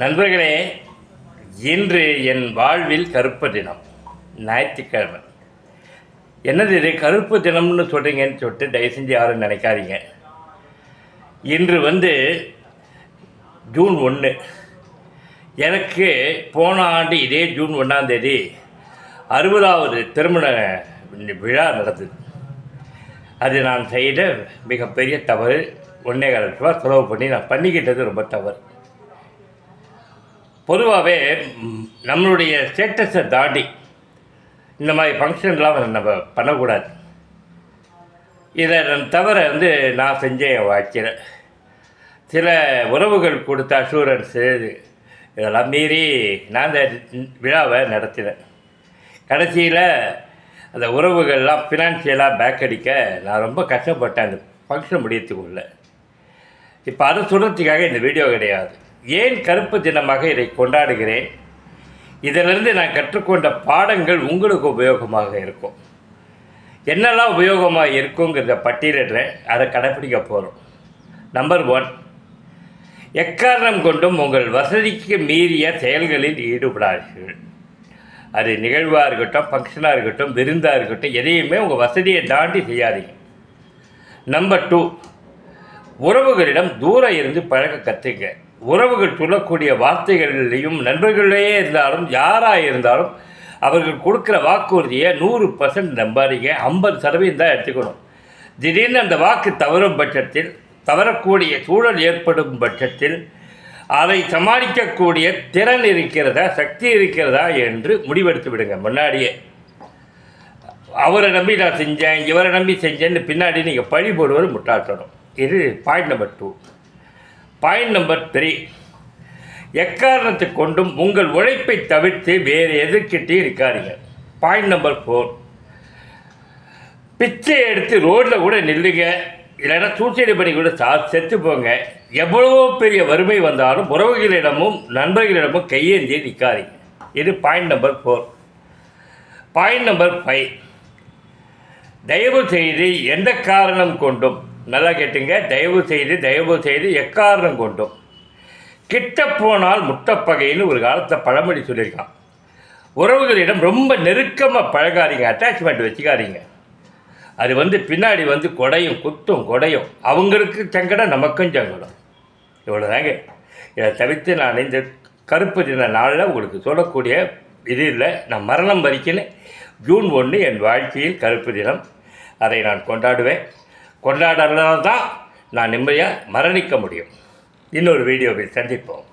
நண்பர்களே இன்று என் வாழ்வில் கருப்பு தினம் ஞாயிற்றுக்கிழமை. என்னது இது? கருப்பு தினம்னு சொல்கிறீங்கன்னு சொல்லிட்டு தயவு செஞ்சு யாரும் நினைக்காதீங்க. இன்று வந்து ஜூன் ஒன்று எனக்கு போன ஆண்டு இதே ஜூன் ஒன்றாந்தேதி அறுபதாவது திருமண விழா நடந்தது. அது நான் செய்த மிகப்பெரிய தவறு. ஒன்றே கால ரூபா செலவு பண்ணி நான் பண்ணிக்கிட்டது ரொம்ப தவறு. பொதுவாகவே நம்மளுடைய ஸ்டேட்டஸை தாண்டி இந்த மாதிரி ஃபங்க்ஷன்லாம் நம்ம பண்ணக்கூடாது. இதை தவிர வந்து நான் செஞ்சேன் என் வாழ்க்கையில். சில உறவுகள் கொடுத்த அஷூரன்ஸு இதெல்லாம் மீறி நான் இந்த விழாவை நடத்தினேன். கடைசியில் அந்த உறவுகள்லாம் ஃபினான்ஷியலாக பேக் அடிக்க நான் ரொம்ப கஷ்டப்பட்டேன். அந்த ஃபங்க்ஷன் முடியத்துக்குள்ள இப்போ அதை சொல்கிறதுக்காக இந்த வீடியோ கிடையாது. ஏன் கருப்பு தினமாக இதை கொண்டாடுகிறேன்? இதிலிருந்து நான் கற்றுக்கொண்ட பாடங்கள் உங்களுக்கு உபயோகமாக இருக்கும். என்னெல்லாம் உபயோகமாக இருக்குங்கிறத பட்டியலிடுறேன். அதை கடைப்பிடிக்க போகிறோம் நம்பர் ஒன் எக்காரணம் கொண்டும் உங்கள் வசதிக்கு மீறிய செயல்களில் ஈடுபடாதீர்கள். அது நிகழ்வாக இருக்கட்டும் ஃபங்க்ஷனாக இருக்கட்டும் விருந்தாக இருக்கட்டும் எதையுமே உங்கள் வசதியை தாண்டி செய்யாதீங்க. நம்பர் டூ உறவுகளிடம் தூரம் இருந்து பழக கற்றுக்க உறவுகள் சொல்லக்கூடிய வார்த்தைகள்லையும் நண்பர்களே இருந்தாலும் யாராக இருந்தாலும் அவர்கள் கொடுக்குற வாக்குறுதியை நூறு பர்சன்ட் நம்பாதீங்க. ஐம்பது சதவீதம் தான் எடுத்துக்கணும். திடீர்னு அந்த வாக்கு தவறும் பட்சத்தில் தவறக்கூடிய சூழல் ஏற்படும் பட்சத்தில் அதை சமாளிக்கக்கூடிய திறன் இருக்கிறதா சக்தி இருக்கிறதா என்று முடிவெடுத்து விடுங்க. முன்னாடியே. அவரை நம்பி நான் செஞ்சேன் இவரை நம்பி செஞ்சேன்னு பின்னாடி நீங்கள் பழி போடுவது முட்டாட்டணும் இது point number two point number three எக்காரணத்தை கொண்டும் உங்கள் உழைப்பை தவிர்த்து வேறு எதிர்க்கிட்டே இருக்காதீங்க. பாயிண்ட் நம்பர் ஃபோர் பிச்சை எடுத்து ரோட்டில் கூட நில்லுங்க. இல்லைன்னா சூசைடு பண்ணி கூட சா செத்து போங்க. எவ்வளவோ பெரிய வறுமை வந்தாலும் உறவுகளிடமும் நண்பர்களிடமும் கையேந்தி நிற்காதீங்க இது point number four point number five தயவு செய்து எந்த காரணம் கொண்டும் நல்லா கேட்டுங்க. தயவு செய்து தயவு செய்து எக்காரணம் கொண்டும் கிட்ட போனால் முட்டப்பகைன்னு ஒரு காலத்தில் பழமொழி சொல்லியிருக்கான். உறவுகளிடம் ரொம்ப நெருக்கமாக பழகாதீங்க அட்டாச்மெண்ட் வச்சுக்காதீங்க. அது வந்து பின்னாடி வந்து கொடையும் குத்தும் கொடையும். அவங்களுக்கு சங்கடம் நமக்கும் சங்கடம். இவ்வளோதாங்க இதை தவிர்த்து நான் இந்த கருப்பு தின நாளில் உங்களுக்கு சொல்லக்கூடிய இது இல்லை. நான் மரணம் வரைக்கும் ஜூன் ஒன்று என் வாழ்க்கையில் கருப்பு தினம். அதை நான் கொண்டாடுவேன். கொண்டாடுறதால தான் நான் நிம்மதியாக மரணிக்க முடியும். இன்னொரு வீடியோவில் சந்திப்போம்.